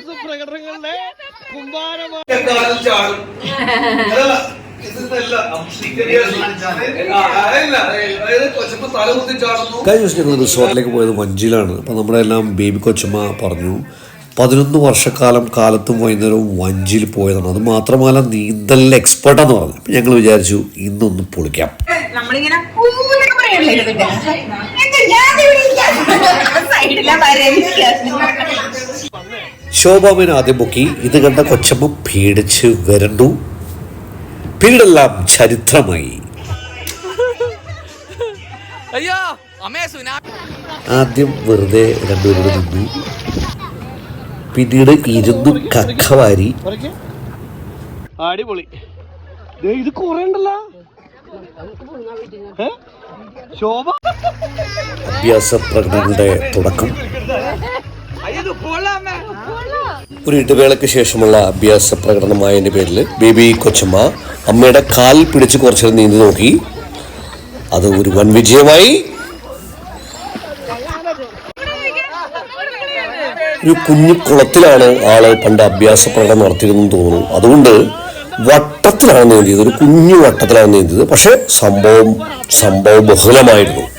അഭ്യാസ പ്രകടനങ്ങളുടെ കുമ്പാരമാണ് കഴിഞ്ഞ ദിവസം ഞങ്ങൾ റിസോർട്ടിലേക്ക് പോയത് വഞ്ചിയിലാണ്. അപ്പം നമ്മുടെ എല്ലാം ബേബി കൊച്ചമ്മ പറഞ്ഞു പതിനൊന്ന് വർഷക്കാലം കാലത്തും വൈകുന്നേരവും വഞ്ചിയിൽ പോയതാണ്. അത് മാത്രമല്ല നീന്തലിൽ എക്സ്പേർട്ടാന്ന് പറഞ്ഞു. അപ്പം ഞങ്ങൾ വിചാരിച്ചു ഇന്നൊന്ന് പൊളിക്കാം. നമ്മളിങ്ങനെ സൈഡിലാ ശോഭാമൻ ആദ്യം പൊക്കി. ഇത് കണ്ട കൊച്ചമ്മ പേടിച്ച് വരണ്ടു. പിന്നീടെല്ലാം ചരിത്രമായി. ആദ്യം വെറുതെ രണ്ടുപേരോട് നിന്നു. പിന്നീട് ഇരുന്നു കക്കവാരി. അടിപൊളി. ദേ, ഇത് കൊറേ ഉണ്ടല്ലോ. അഭ്യാസ പ്രകടനങ്ങളുടെ തുടക്കം. ഒരു ഇടവേളയ്ക്ക് ശേഷമുള്ള അഭ്യാസ പ്രകടനമായതിന്റെ പേരിൽ ബേബി കൊച്ചമ്മ അമ്മയുടെ കാൽ പിടിച്ച് കുറച്ചു നീന്തി നോക്കി. അത് ഒരു വൻ വിജയമായി. ഒരു കുഞ്ഞു കുളത്തിലാണ് ആൾ പണ്ട് അഭ്യാസ പ്രകടനം നടത്തിയിരുന്നെന്ന് തോന്നുന്നു. അതുകൊണ്ട് വട്ടത്തിലാണ് നീന്തിയത്. ഒരു കുഞ്ഞു വട്ടത്തിലാണ് നീന്തിയത്. പക്ഷെ സംഭവം സംഭവ ബഹുലമായിരുന്നു.